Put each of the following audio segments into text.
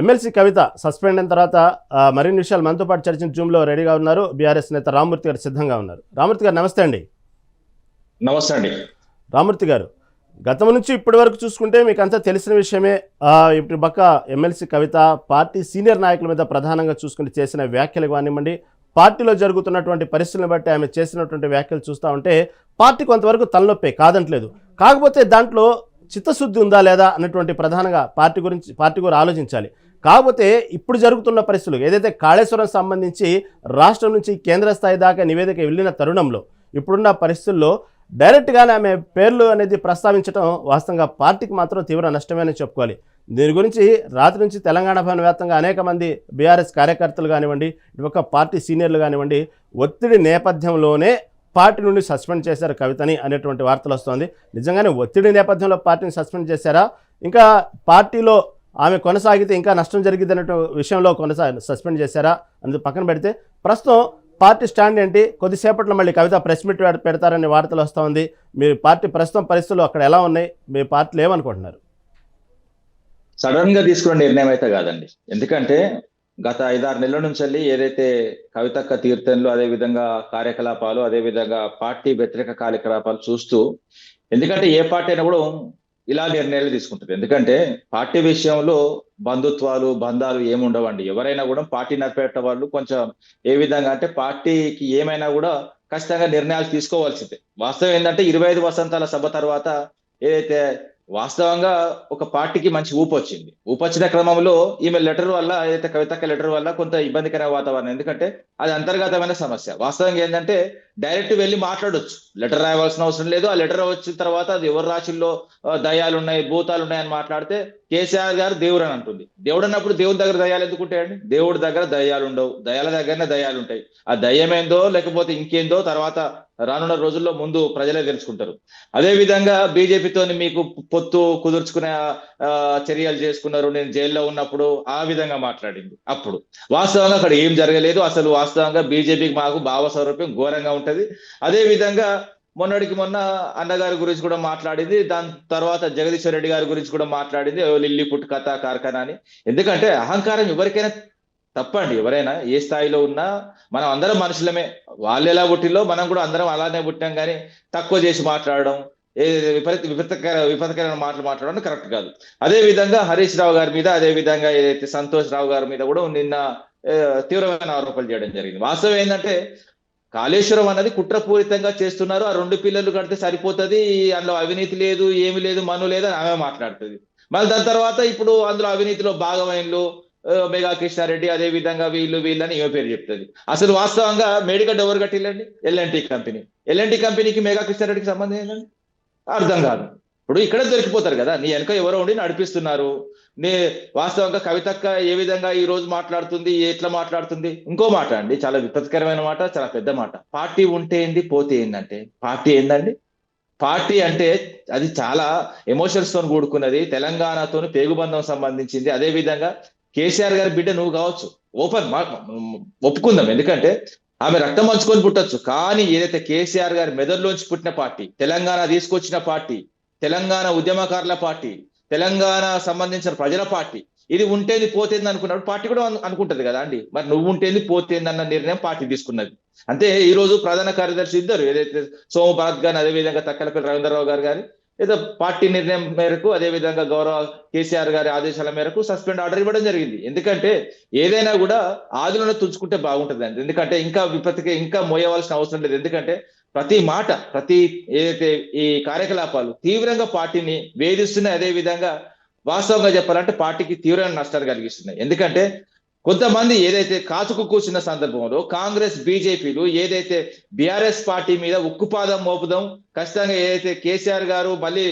MLC కవిత suspend అయిన తర్వాత మరిన్ని విషయాలు మనతో పాటు చర్చించిన జూమ్లో రెడీగా ఉన్నారు. బీఆర్ఎస్ నేత రామూర్తి గారు సిద్ధంగా ఉన్నారు. రామూర్తి గారు నమస్తే అండి. నమస్తే అండి. రామూర్తి గారు గతం నుంచి ఇప్పటి వరకు చూసుకుంటే మీకు అంతా తెలిసిన విషయమే ఇప్పుడు పక్క ఎమ్మెల్సీ కవిత పార్టీ సీనియర్ నాయకుల మీద ప్రధానంగా చూసుకుంటే చేసిన వ్యాఖ్యలు కానివ్వండి పార్టీలో జరుగుతున్నటువంటి పరిస్థితులను బట్టి ఆమె చేసినటువంటి వ్యాఖ్యలు చూస్తూ ఉంటే పార్టీ కొంతవరకు తలనొప్పే కాదంటలేదు. కాకపోతే దాంట్లో చిత్తశుద్ధి ఉందా లేదా అన్నటువంటి ప్రధానంగా పార్టీ గురించి పార్టీ గురించి ఆలోచించాలి. కాకపోతే ఇప్పుడు జరుగుతున్న పరిస్థితులు ఏదైతే కాళేశ్వరం సంబంధించి రాష్ట్రం నుంచి కేంద్ర స్థాయి దాకా నివేదిక వెళ్ళిన తరుణంలో ఇప్పుడున్న పరిస్థితుల్లో డైరెక్ట్గానే ఆమె పేర్లు అనేది ప్రస్తావించడం వాస్తవంగా పార్టీకి మాత్రం తీవ్ర నష్టమేనని చెప్పుకోవాలి. దీని గురించి రాత్రి నుంచి తెలంగాణ భవన్ వ్యాప్తంగా అనేక మంది బీఆర్ఎస్ కార్యకర్తలు కానివ్వండి ఇటుపక్క పార్టీ సీనియర్లు కానివ్వండి ఒత్తిడి నేపథ్యంలోనే పార్టీ నుండి సస్పెండ్ చేశారు కవితని అనేటువంటి వార్తలు వస్తుంది. నిజంగానే ఒత్తిడి నేపథ్యంలో పార్టీని సస్పెండ్ చేశారా? ఇంకా పార్టీలో ఆమె కొనసాగితే ఇంకా నష్టం జరిగింది అనే విషయంలో కొనసా సస్పెండ్ చేశారా? అనేది పక్కన పెడితే ప్రస్తుతం పార్టీ స్టాండ్ ఏంటి? కొద్దిసేపట్లో మళ్ళీ కవిత ప్రెస్ మీట్ పెడతారనే వార్తలు వస్తోంది. మీ పార్టీ ప్రస్తుతం పరిస్థితులు అక్కడ ఎలా ఉన్నాయి? మీ పార్టీలు ఏమనుకుంటున్నారు? సడన్గా తీసుకున్న నిర్ణయం అయితే కాదండి. ఎందుకంటే గత ఐదారు నెలల నుంచి వెళ్ళి ఏదైతే కవితక్క తీర్థంలో అదే విధంగా కార్యకలాపాలు అదే విధంగా పార్టీ వ్యతిరేక కార్యకలాపాలు చూస్తూ ఎందుకంటే ఏ పార్టీ అయినా కూడా ఇలా నిర్ణయాలు తీసుకుంటుంది. ఎందుకంటే పార్టీ విషయంలో బంధుత్వాలు బంధాలు ఏమి ఉండవండి ఎవరైనా కూడా పార్టీ నడిపేట వాళ్ళు కొంచెం ఏ విధంగా అంటే పార్టీకి ఏమైనా కూడా ఖచ్చితంగా నిర్ణయాలు తీసుకోవాల్సిందే. వాస్తవం ఏంటంటే ఇరవై ఐదు వసంతాల సభ తర్వాత ఏదైతే వాస్తవంగా ఒక పార్టీకి మంచి ఊపు వచ్చింది. ఊపు వచ్చిన క్రమంలో ఈమె లెటర్ వల్ల ఏదైతే కవితక్క లెటర్ వల్ల కొంత ఇబ్బందికర వాతావరణం. ఎందుకంటే అది అంతర్గతమైన సమస్య. వాస్తవంగా ఏంటంటే డైరెక్ట్ వెళ్ళి మాట్లాడొచ్చు. లెటర్ రాయవలసిన అవసరం లేదు. ఆ లెటర్ వచ్చిన తర్వాత అది ఎవరు రాశిల్లో దయాలు ఉన్నాయి భూతాలు ఉన్నాయని మాట్లాడితే కేసీఆర్ గారు దేవుడు అని అంటుంది. దేవుడు అన్నప్పుడు దేవుడి దగ్గర దయాలు ఎందుకు ఉంటాయండి దేవుడి దగ్గర దయాలు ఉండవు. దయాల దగ్గరనే దయాలు ఉంటాయి. ఆ దయ్యమేందో లేకపోతే ఇంకేందో తర్వాత రానున్న రోజుల్లో ముందు ప్రజలే తెలుసుకుంటారు. అదే విధంగా బీజేపీతో మీకు పొత్తు కుదుర్చుకునే ఆ, చర్యలు చేసుకున్నారు. నేను జైల్లో ఉన్నప్పుడు ఆ విధంగా మాట్లాడింది. అప్పుడు వాస్తవంగా అక్కడ ఏం జరగలేదు. అసలు వాస్తవంగా బీజేపీకి మాకు భావ స్వరూప్యం ఘోరంగా ఉంటది. అదే విధంగా మొన్నటికి మొన్న అన్నగారి గురించి కూడా మాట్లాడింది. దాని తర్వాత జగదీశ్వర్ రెడ్డి గారి గురించి కూడా మాట్లాడింది. లిల్లి లిల్లీ కథ కార్ఖానా అని. ఎందుకంటే అహంకారం ఎవరికైనా తప్పండి. ఎవరైనా ఏ స్థాయిలో ఉన్నా మనం అందరం మనుషులమే. వాళ్ళు ఎలా పుట్టిలో మనం కూడా అందరం అలానే పుట్టాం కానీ తక్కువ చేసి మాట్లాడడం ఏ విపరీత విపరీతకర విపరీతకరమైన మాటలు మాట్లాడడం కరెక్ట్ కాదు. అదే విధంగా హరీష్ రావు గారి మీద అదే విధంగా ఏదైతే సంతోష్ రావు గారి మీద కూడా నిన్న తీవ్రమైన ఆరోపణలు చేయడం జరిగింది. వాస్తవం ఏంటంటే కాళేశ్వరం అన్నది కుట్రపూరితంగా చేస్తున్నారు. ఆ రెండు పిల్లలు కడితే సరిపోతుంది. అందులో అవినీతి లేదు ఏమి లేదు మను లేదు అని ఆమె మాట్లాడుతుంది. మళ్ళీ దాని తర్వాత ఇప్పుడు అందులో అవినీతిలో భాగమైనలు మెగా కృష్ణారెడ్డి అదే విధంగా వీళ్ళు వీళ్ళని ఏమో పేరు చెప్తుంది. అసలు వాస్తవంగా మేడిగడ్డ ఎవరు కట్టిల్లండి? L N T company. L N T కంపెనీకి మెగా కృష్ణారెడ్డికి సంబంధం ఏంటండి అర్థం కాదు. ఇప్పుడు ఇక్కడ దొరికిపోతారు కదా. నీ వెనక ఎవరో ఉండి నడిపిస్తున్నారు. నీ వాస్తవంగా కవితక్క ఏ విధంగా ఈ రోజు మాట్లాడుతుంది ఎట్లా మాట్లాడుతుంది? ఇంకో మాట అండి. చాలా విపత్కరమైన మాట చాలా పెద్ద మాట. పార్టీ ఉంటే ఏంది పోతే ఏందంటే? పార్టీ ఏందండి? పార్టీ అంటే అది చాలా ఎమోషన్స్తో కూడుకున్నది తెలంగాణతో పేగుబంధం సంబంధించింది. అదే విధంగా కేసీఆర్ గారి బిడ్డ నువ్వు కావచ్చు. ఓపెన్ ఒప్పుకుందాం. ఎందుకంటే ఆమె రక్తం పంచుకొని పుట్టచ్చు. కానీ ఏదైతే కేసీఆర్ గారి మెదడులోంచి పుట్టిన పార్టీ తెలంగాణ తీసుకొచ్చిన పార్టీ తెలంగాణ ఉద్యమకారుల పార్టీ తెలంగాణ సంబంధించిన ప్రజల పార్టీ. ఇది ఉంటేది పోతేంది అనుకున్నప్పుడు పార్టీ కూడా అనుకుంటది కదా అండి. మరి నువ్వు ఉంటేంది పోతేంది అన్న నిర్ణయం పార్టీ తీసుకున్నది. అంటే ఈ రోజు ప్రధాన కార్యదర్శి ఇద్దరు. ఏదైతే సోము భరత్ గారిని అదే విధంగా తక్కలపల్లి రవీంద్రరావు గారు గారి ఏదో పార్టీ నిర్ణయం మేరకు అదే విధంగా గౌరవ కేసీఆర్ గారి ఆదేశాల మేరకు సస్పెండ్ ఆర్డర్ ఇవ్వడం జరిగింది. ఎందుకంటే ఏదైనా కూడా ఆదులను తుంచుకుంటే బాగుంటుంది అండి ఎందుకంటే ఇంకా విపత్తికి ఇంకా మోయవలసిన అవసరం లేదు. ఎందుకంటే ప్రతి మాట ప్రతి ఏదైతే ఈ కార్యకలాపాలు తీవ్రంగా పార్టీని వేధిస్తున్నాయి. అదే విధంగా వాస్తవంగా చెప్పాలంటే పార్టీకి తీవ్రమైన నష్టాలు కలిగిస్తున్నాయి. ఎందుకంటే కొంతమంది ఏదైతే కాచుకు కూర్చున్న సందర్భంలో కాంగ్రెస్ బీజేపీలు ఏదైతే బిఆర్ఎస్ పార్టీ మీద ఉక్కుపాదం మోపుదాం ఖచ్చితంగా ఏదైతే కేసీఆర్ గారు మళ్ళీ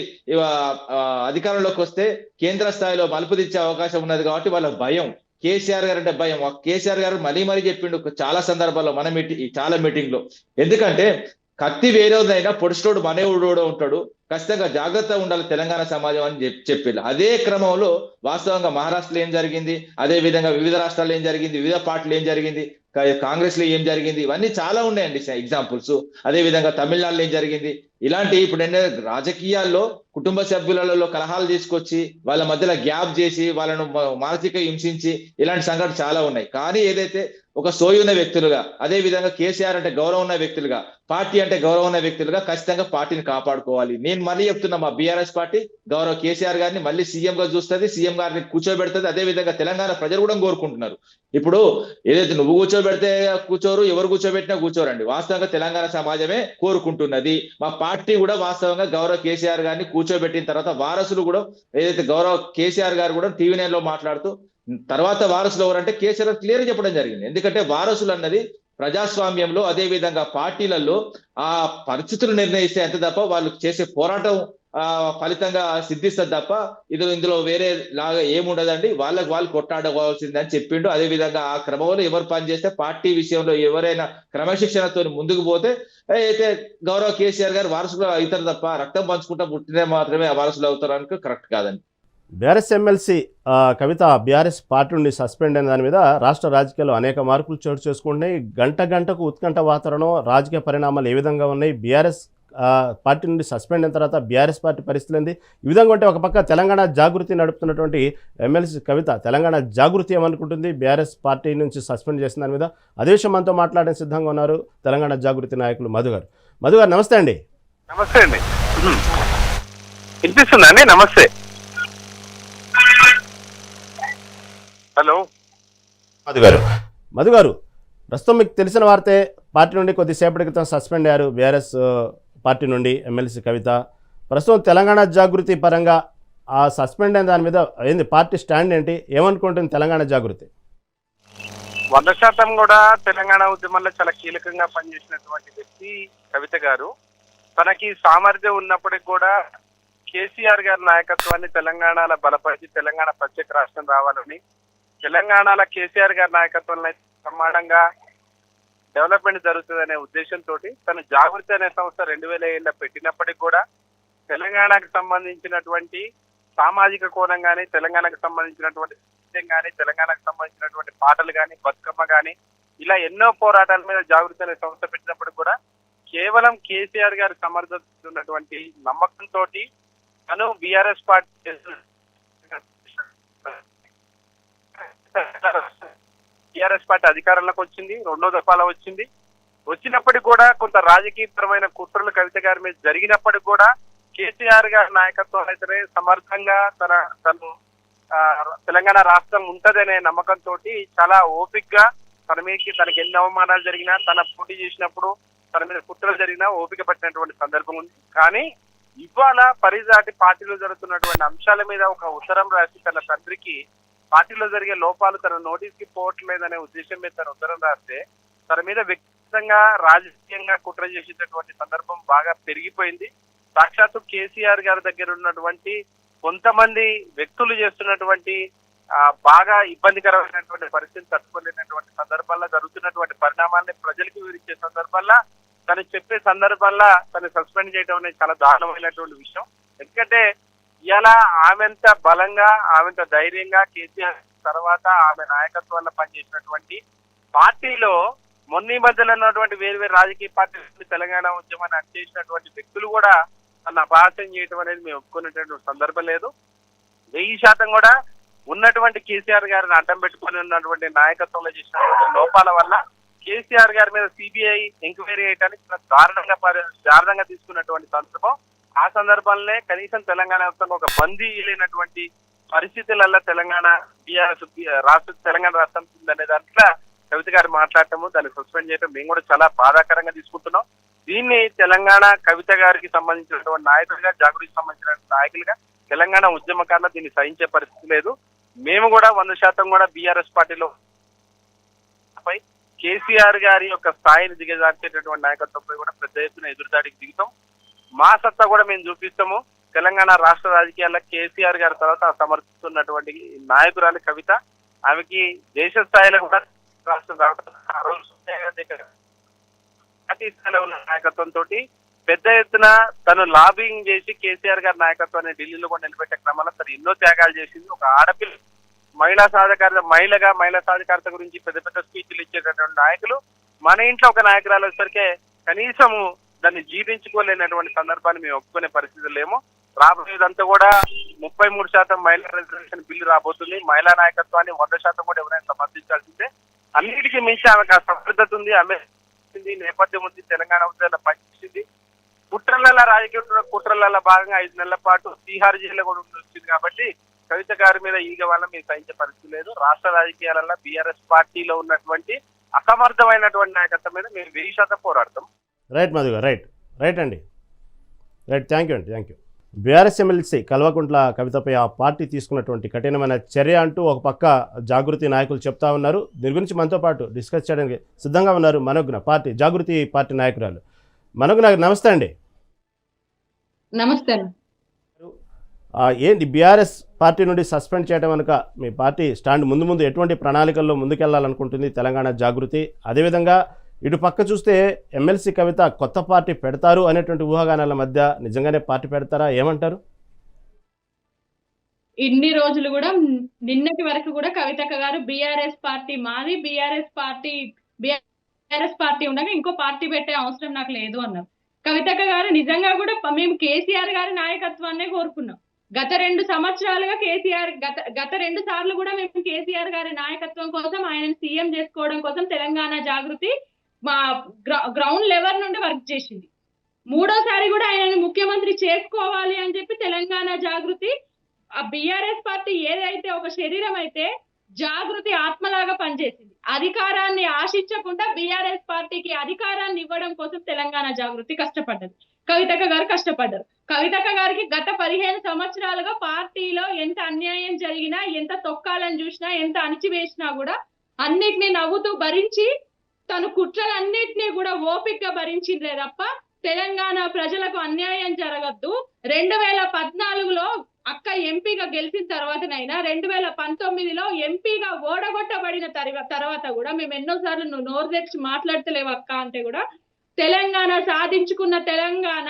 అధికారంలోకి వస్తే కేంద్ర స్థాయిలో మలుపు తెచ్చే అవకాశం ఉన్నది కాబట్టి వాళ్ళ భయం కేసీఆర్ గారు అంటే భయం. కేసీఆర్ గారు మరీ మరీ చెప్పిండు చాలా సందర్భాల్లో మన మీటింగ్ చాలా మీటింగ్లో ఎందుకంటే కత్తి వేరేదైనా పొడిచినోడు మనవుడు ఉంటాడు. ఖచ్చితంగా జాగ్రత్త ఉండాలి తెలంగాణ సమాజం అని చెప్పి చెప్పారు అదే క్రమంలో వాస్తవంగా మహారాష్ట్రలో ఏం జరిగింది? అదే విధంగా వివిధ రాష్ట్రాల్లో ఏం జరిగింది? వివిధ పార్టీలు ఏం జరిగింది? కాంగ్రెస్లో ఏం జరిగింది? ఇవన్నీ చాలా ఉన్నాయండి ఎగ్జాంపుల్స్. అదే విధంగా తమిళనాడులో ఏం జరిగింది? ఇలాంటి ఇప్పుడు ఏంటంటే రాజకీయాల్లో కుటుంబ సభ్యులలో కలహాలు తీసుకొచ్చి వాళ్ళ మధ్యలో గ్యాప్ చేసి వాళ్ళను మానసిక హింసించి ఇలాంటి సంఘటన చాలా ఉన్నాయి. కానీ ఏదైతే ఒక సోయి ఉన్న వ్యక్తులుగా అదే విధంగా కేసీఆర్ అంటే గౌరవం ఉన్న వ్యక్తులుగా పార్టీ అంటే గౌరవం ఉన్న వ్యక్తులుగా ఖచ్చితంగా పార్టీని కాపాడుకోవాలి. నేను మళ్ళీ చెప్తున్నా మా బీఆర్ఎస్ పార్టీ గౌరవ కేసీఆర్ గారిని మళ్ళీ సీఎం గా చూస్తుంది సీఎం గారిని కూర్చోబెడుతుంది అదే విధంగా తెలంగాణ ప్రజలు కూడా కోరుకుంటున్నారు. ఇప్పుడు ఏదైతే నువ్వు కూర్చోబెడితే కూర్చోరు ఎవరు కూర్చోబెట్టినా కూర్చోరండి. వాస్తవంగా తెలంగాణ సమాజమే కోరుకుంటున్నది. మా పార్టీ కూడా వాస్తవంగా గౌరవ కేసీఆర్ గారిని కూర్చోబెట్టిన తర్వాత వారసులు కూడా ఏదైతే గౌరవ కేసీఆర్ గారు కూడా టీవీ నైన్లో మాట్లాడుతూ తర్వాత వారసులు ఎవరంటే కేసీఆర్ క్లియర్ చెప్పడం జరిగింది. ఎందుకంటే వారసులు అన్నది ప్రజాస్వామ్యంలో అదే విధంగా పార్టీలలో ఆ పరిస్థితులు నిర్ణయిస్తే అంతే తప్ప వాళ్ళు చేసే పోరాటం ఆ ఫలితంగా సిద్ధిస్తుంది తప్ప ఇది ఇందులో వేరే లాగా ఏముండదండి. వాళ్ళకి వాళ్ళు కొట్టాడవలసింది అని చెప్పిండు. అదే విధంగా ఆ క్రమంలో ఎవరు పనిచేస్తే పార్టీ విషయంలో ఎవరైనా క్రమశిక్షణతో ముందుకు పోతే అయితే గౌరవ కేసీఆర్ గారు వారసులు అవుతారు తప్ప రక్తం పంచుకుంటా పుట్టినే మాత్రమే ఆ వారసులు అవుతారు కరెక్ట్ కాదండి. బీఆర్ఎస్ ఎమ్మెల్సీ ఆ, Kavitha B R S party నుండి సస్పెండ్ అయిన దాని మీద రాష్ట్ర రాజకీయాల్లో అనేక మార్పులు చోటు చేసుకుంటున్నాయి. గంట గంటకు ఉత్కంఠ వాతావరణం రాజకీయ పరిణామాలు ఏ విధంగా ఉన్నాయి? బీఆర్ఎస్ పార్టీ నుండి సస్పెండ్ అయిన తర్వాత బీఆర్ఎస్ పార్టీ పరిస్థితి ఏంది ఈ విధంగా ఉంటే ఒక పక్క తెలంగాణ జాగృతి నడుపుతున్నటువంటి ఎమ్మెల్సీ కవిత తెలంగాణ జాగృతి ఏమనుకుంటుంది? బీఆర్ఎస్ పార్టీ నుంచి సస్పెండ్ చేసిన దాని మీద అదే విషయం మనతో మాట్లాడడం సిద్ధంగా ఉన్నారు తెలంగాణ జాగృతి నాయకులు మధు గారు. మధు గారు నమస్తే అండి. నమస్తే అండి. వినిపిస్తుందా అండి? నమస్తే. హలో. మధు గారు. మధు గారు ప్రస్తుతం మీకు తెలిసిన వార్తే పార్టీ నుండి కొద్దిసేపటి క్రితం సస్పెండ్ అయ్యారు బీఆర్ఎస్ పార్టీ నుండి ఎమ్మెల్సీ కవిత. ప్రస్తుతం తెలంగాణ జాగృతి పరంగా ఆ సస్పెండ్ అయిన దాని మీద ఏంది పార్టీ స్టాండ్ ఏంటి? ఏమనుకుంటుంది తెలంగాణ జాగృతి? వంద శాతం కూడా తెలంగాణ ఉద్యమంలో చాలా కీలకంగా పనిచేసినటువంటి వ్యక్తి కవిత గారు. తనకి సామర్థ్యం ఉన్నప్పటికి కూడా కేసీఆర్ గారి నాయకత్వాన్ని తెలంగాణలో బలపరిచి తెలంగాణ ప్రత్యేక రాష్ట్రం రావాలని తెలంగాణలో కేసీఆర్ గారి నాయకత్వంలో అయితే డెవలప్మెంట్ జరుగుతుందనే ఉద్దేశంతో తను జాగృతి అనే సంస్థ రెండు వేల ఏళ్ళ పెట్టినప్పటికి కూడా తెలంగాణకు సంబంధించినటువంటి సామాజిక కోణం కానీ తెలంగాణకు సంబంధించినటువంటి నృత్యం కానీ తెలంగాణకు సంబంధించినటువంటి పాటలు కానీ బతుకమ్మ కానీ ఇలా ఎన్నో పోరాటాల మీద జాగృతి అనే సంస్థ పెట్టినప్పుడు కూడా కేవలం కేసీఆర్ గారి సమర్థిస్తున్నటువంటి నమ్మకంతో తను బీఆర్ఎస్ పార్టీ టిఆర్ఎస్ పార్టీ అధికారంలోకి వచ్చింది రెండో దఫాలో వచ్చింది. వచ్చినప్పటికి కూడా కొంత రాజకీయపరమైన కుట్రలు కవిత గారి మీద జరిగినప్పటికి కూడా కేసీఆర్ గారి నాయకత్వం అయితేనే సమర్థంగా తన తను తెలంగాణ రాష్ట్రం ఉంటదనే నమ్మకంతో చాలా ఓపిక్గా తన మీదకి తనకి ఎన్ని అవమానాలు జరిగినా తన పోటీ చేసినప్పుడు తన మీద కుట్రలు జరిగినా ఓపిక పట్టినటువంటి సందర్భం ఉంది. కానీ ఇవాళ పరిజాటి పార్టీలో జరుగుతున్నటువంటి అంశాల మీద ఒక ఉత్తరం రాసి తన తండ్రికి పార్టీలో జరిగే లోపాలు తన నోటీస్కి పోవట్లేదనే ఉద్దేశం మీద తన ఉత్తరం రాస్తే తన మీద వ్యక్తిగతంగా రాజకీయంగా కుట్ర చేసేటటువంటి సందర్భం బాగా పెరిగిపోయింది. సాక్షాత్తు కేసీఆర్ గారి దగ్గర ఉన్నటువంటి కొంతమంది వ్యక్తులు చేస్తున్నటువంటి బాగా ఇబ్బందికరమైనటువంటి పరిస్థితి తట్టుకోలేనటువంటి సందర్భాల్లో జరుగుతున్నటువంటి పరిణామాల్ని ప్రజలకు వివరించే సందర్భాల్లో తను చెప్పే సందర్భంలో తను సస్పెండ్ చేయడం అనేది చాలా దారుణమైనటువంటి విషయం. ఎందుకంటే ఇలా ఆమెంత బలంగా ఆమెంత ధైర్యంగా కేసీఆర్ తర్వాత ఆమె నాయకత్వంలో పనిచేసినటువంటి పార్టీలో మొన్న మధ్యలో ఉన్నటువంటి వేరు వేరు రాజకీయ పార్టీలు తెలంగాణ ఉద్యమాన్ని అంచేసినటువంటి వ్యక్తులు కూడా తన అపహాస్యం చేయడం అనేది మేము ఒప్పుకునేటువంటి సందర్భం లేదు. వెయ్యి శాతం కూడా ఉన్నటువంటి కేసీఆర్ గారిని అడ్డం పెట్టుకొని ఉన్నటువంటి నాయకత్వంలో చేసినటువంటి లోపాల వల్ల కేసీఆర్ గారి మీద సిబిఐ ఎంక్వైరీ చేయడానికి చాలా దారుణంగా పరి- దారుణంగా తీసుకున్నటువంటి సందర్భం. ఆ సందర్భంలోనే కనీసం తెలంగాణ వ్యాప్తంగా ఒక బందీ లేనటువంటి పరిస్థితులలో తెలంగాణ బీఆర్ఎస్ రాష్ట్ర తెలంగాణ రాష్ట్రం ఉందనే దాంట్లో కవిత గారు మాట్లాడటము దాన్ని సస్పెండ్ చేయడం మేము కూడా చాలా బాధాకరంగా తీసుకుంటున్నాం. దీన్ని తెలంగాణ కవిత గారికి సంబంధించినటువంటి నాయకులుగా జాగృతికి సంబంధించిన నాయకులుగా తెలంగాణ ఉద్యమకారులు దీన్ని సహించే పరిస్థితి లేదు. మేము కూడా వంద శాతం కూడా బీఆర్ఎస్ పార్టీలో పై కేసీఆర్ గారి యొక్క స్థాయిని దిగజార్చేటటువంటి నాయకత్వంపై కూడా పెద్ద ఎత్తున ఎదురుదాడికి దిగుతాం. మా సత్తా కూడా మేము చూపిస్తాము. తెలంగాణ రాష్ట్ర రాజకీయాల్లో కేసీఆర్ గారి తర్వాత సమర్థిస్తున్నటువంటి నాయకురాలి కవిత. ఆమెకి దేశ స్థాయిలో కూడా రాష్ట్రం రావడం జాతీయ స్థాయిలో ఉన్న నాయకత్వంతో పెద్ద ఎత్తున తను లాబింగ్ చేసి కేసీఆర్ గారి నాయకత్వాన్ని ఢిల్లీలో కూడా నిలబెట్టే క్రమంలో తను ఎన్నో త్యాగాలు చేసింది. ఒక ఆడపిల్ల మహిళా సాధికారత మహిళగా మహిళా సాధికారత గురించి పెద్ద పెద్ద స్పీచ్లు ఇచ్చేటటువంటి నాయకులు. మన ఇంట్లో ఒక నాయకురాలు వచ్చేసరికి కనీసము దాన్ని జీర్ణించుకోలేనటువంటి సందర్భాన్ని మేము ఒప్పుకునే పరిస్థితులు లేము రాబోయేదంతా కూడా ముప్పై మూడు శాతం మహిళా రిజర్వేషన్ బిల్లు రాబోతుంది. మహిళా నాయకత్వాన్ని వంద శాతం కూడా ఎవరైనా సమర్థించాల్సిందే. అన్నిటికీ మించి ఆమెకు సమర్థత ఉంది ఆమె నేపథ్యం ఉంది తెలంగాణ ఉద్యోగాల పనిచేసింది కుట్రల రాజకీయ కుట్రల భాగంగా ఐదు నెలల పాటు తీహార్ జైల్లో కూడా వచ్చింది కాబట్టి కవిత గారి మీద ఈగ వల్ల మీరు సహించే పరిస్థితి లేదు. రాష్ట్ర రాజకీయాలలో బీఆర్ఎస్ పార్టీలో ఉన్నటువంటి అసమర్థమైనటువంటి నాయకత్వం మీద మేము వెయ్యి శాతం పోరాడతాం. Right Madhu garu right. Right అండి. రైట్ థ్యాంక్ యూ అండి thank you B R S MLC Kalvakuntla కవితపై ఆ పార్టీ తీసుకున్నటువంటి కఠినమైన చర్య అంటూ ఒక పక్క జాగృతి నాయకులు చెప్తా ఉన్నారు. దీని గురించి మనతో పాటు డిస్కస్ చేయడానికి సిద్ధంగా ఉన్నారు మనోజ్ఞ పార్టీ జాగృతి పార్టీ నాయకురాలు. మనోజ్ఞ నమస్తే అండి. నమస్తే ఏంటి బీఆర్ఎస్ పార్టీ నుండి సస్పెండ్ చేయడం కనుక మీ పార్టీ స్టాండ్ ముందు ముందు ఎటువంటి ప్రణాళికల్లో ముందుకెళ్ళాలనుకుంటుంది తెలంగాణ జాగృతి? అదేవిధంగా ఇటు పక్క చూస్తే ఎమ్మెల్సీ కవిత కొత్త పార్టీ పెడతారు అనేటువంటి ఊహాగానాల మధ్య నిజంగానే పార్టీ పెడతారా? ఏమంటారు? ఇన్ని రోజులు కూడా నిన్నటి వరకు కూడా కవితక్క garu B R S party మాది B R S party B R S party ఉండగా ఇంకో పార్టీ పెట్టే అవసరం నాకు లేదు అన్నారు. కవితక్క గారు నిజంగా కూడా మేము కేసీఆర్ గారి నాయకత్వాన్నే కోరుకున్నాం. గత రెండు సంవత్సరాలుగా కేసీఆర్ గత గత రెండు సార్లు కూడా మేము కేసీఆర్ గారి నాయకత్వం కోసం ఆయన సీఎం చేసుకోవడం కోసం తెలంగాణ జాగృతి మా గ్రౌండ్ లెవెల్ నుండి వర్క్ చేసింది. మూడోసారి కూడా ఆయనని ముఖ్యమంత్రి చేసుకోవాలి అని చెప్పి తెలంగాణ జాగృతి ఆ బిఆర్ఎస్ పార్టీ ఏదైతే ఒక శరీరం అయితే జాగృతి ఆత్మలాగా పనిచేసింది. అధికారాన్ని ఆశించకుండా బిఆర్ఎస్ పార్టీకి అధికారాన్ని ఇవ్వడం కోసం తెలంగాణ జాగృతి కష్టపడ్డది. కవితక్క గారు కష్టపడ్డారు. కవితక్క గారికి గత పదిహేను సంవత్సరాలుగా పార్టీలో ఎంత అన్యాయం జరిగినా ఎంత తొక్కాలని చూసినా ఎంత అణిచివేసినా కూడా అన్నిటినీ నవ్వుతూ భరించి తను కుట్రలన్నిటినీ కూడా ఓపికగా భరించిందే తప్ప తెలంగాణ ప్రజలకు అన్యాయం జరగద్దు. రెండు వేల పద్నాలుగులో అక్క ఎంపీగా గెలిచిన తర్వాతనైనా రెండు వేల పంతొమ్మిదిలో ఎంపీగా ఓడగొట్టబడిన తర్వాత కూడా మేము ఎన్నోసార్లు నువ్వు నోరు తెచ్చి మాట్లాడతలేవు అక్క అంటే కూడా తెలంగాణ సాధించుకున్న తెలంగాణ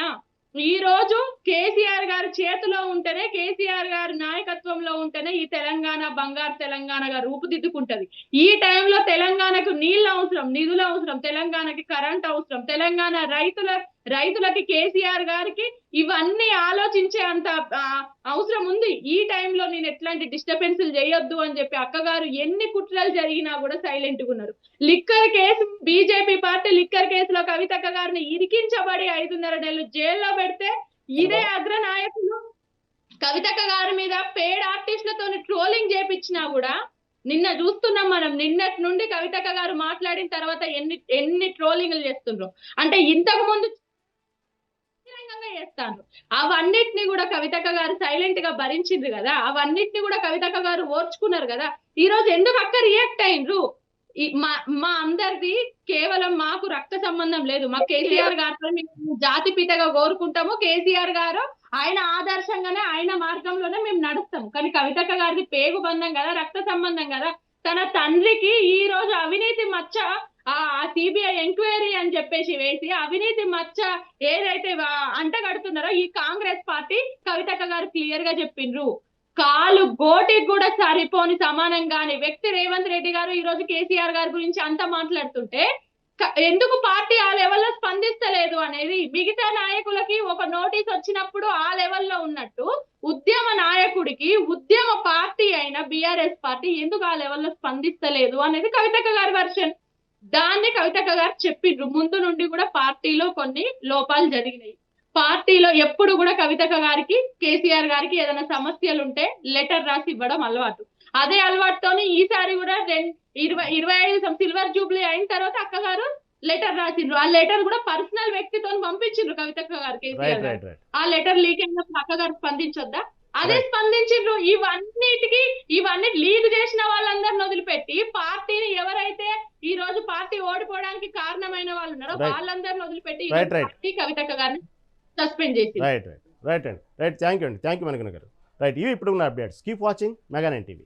ఈ రోజు కేసీఆర్ గారి చేతిలో ఉంటేనే కేసీఆర్ గారి నాయకత్వంలో ఉంటేనే ఈ తెలంగాణ బంగారు తెలంగాణగా రూపుదిద్దుకుంటది. ఈ టైంలో తెలంగాణకు నీళ్ళు అవసరం నిధులు అవసరం తెలంగాణకి కరెంట్ అవసరం తెలంగాణ రైతుల రైతులకి కేసీఆర్ గారికి ఇవన్నీ ఆలోచించే అంత అవసరం ఉంది. ఈ టైంలో నేను ఎట్లాంటి డిస్టర్బెన్స్ చేయొద్దు అని చెప్పి అక్కగారు ఎన్ని కుట్రలు జరిగినా కూడా సైలెంట్ ఉన్నారు. Liquor case B J P party liquor కేసులో కవితక్క గారిని ఇరికించబడి ఐదున్నర నెలలు జైల్లో పెడితే ఇదే అగ్ర నాయకులు కవితక్క గారి మీద పేడ్ ఆర్టిస్టులతో ట్రోలింగ్ చేపించినా కూడా నిన్న చూస్తున్నాం మనం నిన్నటి నుండి కవితక్క గారు మాట్లాడిన తర్వాత ఎన్ని ఎన్ని ట్రోలింగ్లు చేస్తుండ్రు. అంటే ఇంతకు ముందు బహిరంగంగా చేస్తాను. అవన్నిటిని కూడా కవితక్క గారు సైలెంట్గా భరించింది కదా అవన్నిటిని కూడా కవితక్క గారు ఓర్చుకున్నారు కదా ఈ రోజు ఎందుకు అక్క రియాక్ట్ అయినరు మా మా అందరిది కేవలం మాకు రక్త సంబంధం లేదు. మా కేసీఆర్ గారితో మేము జాతి పితగా కోరుకుంటాము. కేసీఆర్ గారు ఆయన ఆదర్శంగానే ఆయన మార్గంలోనే మేము నడుస్తాము. కానీ కవితక్క గారిది పేగు బంధం కదా రక్త సంబంధం కదా. తన తండ్రికి ఈ రోజు అవినీతి మచ్చ ఆ సిబిఐ ఎంక్వైరీ అని చెప్పేసి వేసి అవినీతి మచ్చ ఏదైతే అంట అంటగడుతున్నారో ఈ కాంగ్రెస్ పార్టీ కవితక్క గారు క్లియర్గా చెప్పిండ్రు. కాలు గోటికి కూడా సరిపోని సమానంగానే. వ్యక్తి రేవంత్ రెడ్డి గారు ఈ రోజు కేసీఆర్ గారి గురించి అంతా మాట్లాడుతుంటే ఎందుకు పార్టీ ఆ లెవెల్లో స్పందిస్తలేదు అనేది మిగతా నాయకులకి ఒక నోటీస్ వచ్చినప్పుడు ఆ లెవెల్లో ఉన్నట్టు ఉద్యమ నాయకుడికి ఉద్యమ పార్టీ అయిన బిఆర్ఎస్ పార్టీ ఎందుకు ఆ లెవెల్లో స్పందిస్తలేదు అనేది కవితక్క గారి వర్షన్. దాన్ని కవితక్క గారు చెప్పిండ్రు. ముందు నుండి కూడా పార్టీలో కొన్ని లోపాలు జరిగినాయి. పార్టీలో ఎప్పుడు కూడా కవితక్క గారికి కేసీఆర్ గారికి ఏదైనా సమస్యలు ఉంటే లెటర్ రాసి ఇవ్వడం అలవాటు. అదే అలవాటుతోని ఈసారి కూడా రెం- ఇరవై ఇరవై ఐదు సిల్వర్ జూబ్లీ అయిన తర్వాత అక్క గారు లెటర్ రాసిండ్రు. ఆ లెటర్ కూడా పర్సనల్ వ్యక్తితో పంపించిండ్రు కవితక్క గారు కేసీఆర్ ఆ లెటర్ లీక్ అయినప్పుడు అక్క గారు స్పందించొద్దా? అదే. స్పందించిండ్రు. ఇవన్నిటికి ఇవన్నీ లీక్ చేసిన వాళ్ళందరిని వదిలిపెట్టి పార్టీని ఎవరైతే ఈ రోజు పార్టీ ఓడిపోవడానికి కారణమైన వాళ్ళు ఉన్నారో. వాళ్ళందరిని వదిలిపెట్టి కవితక్క గారిని సస్పెండ్ చేసింది. రైట్ రైట్ రైట్ అండి రైట్ థ్యాంక్ యూ అండి. థ్యాంక్ యూ మనకన గారు. రైట్ ఇవి ఇప్పుడు ఉన్న updates keep watching mega nine TV